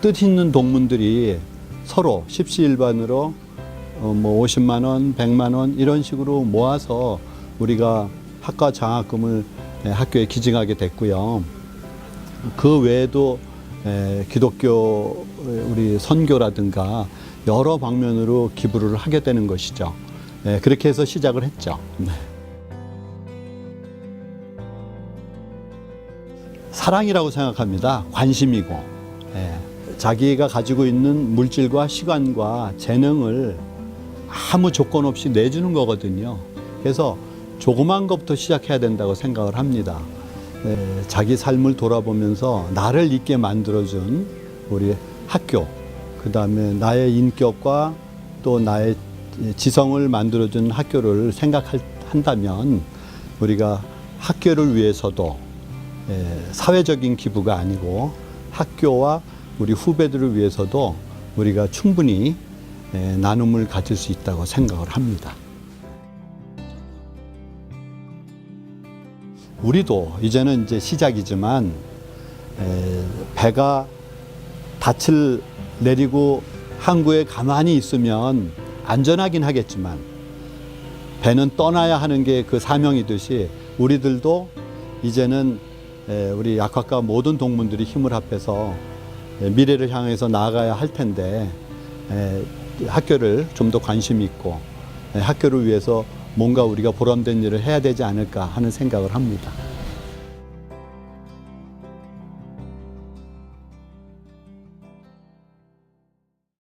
뜻 있는 동문들이 서로 십시일반으로 어, 뭐 50만 원, 100만 원 이런 식으로 모아서 우리가 학과 장학금을 예, 학교에 기증하게 됐고요. 그 외에도 에, 기독교 우리 선교라든가 여러 방면으로 기부를 하게 되는 것이죠. 예, 그렇게 해서 시작을 했죠. 네. 사랑이라고 생각합니다. 관심이고 예, 자기가 가지고 있는 물질과 시간과 재능을 아무 조건 없이 내주는 거거든요. 그래서 조그만 것부터 시작해야 된다고 생각을 합니다. 예, 자기 삶을 돌아보면서 나를 있게 만들어준 우리 학교, 그 다음에 나의 인격과 또 나의 지성을 만들어준 학교를 생각한다면 우리가 학교를 위해서도 예, 사회적인 기부가 아니고 학교와 우리 후배들을 위해서도 우리가 충분히 예, 나눔을 가질 수 있다고 생각을 합니다. 우리도 이제는 이제 시작이지만 에, 배가 닻을 내리고 항구에 가만히 있으면 안전하긴 하겠지만 배는 떠나야 하는 게 그 사명이듯이 우리들도 이제는 에, 우리 약학과 모든 동문들이 힘을 합해서 에, 미래를 향해서 나아가야 할 텐데 에, 학교를 좀 더 관심 있고 에, 학교를 위해서 뭔가 우리가 보람된 일을 해야 되지 않을까 하는 생각을 합니다.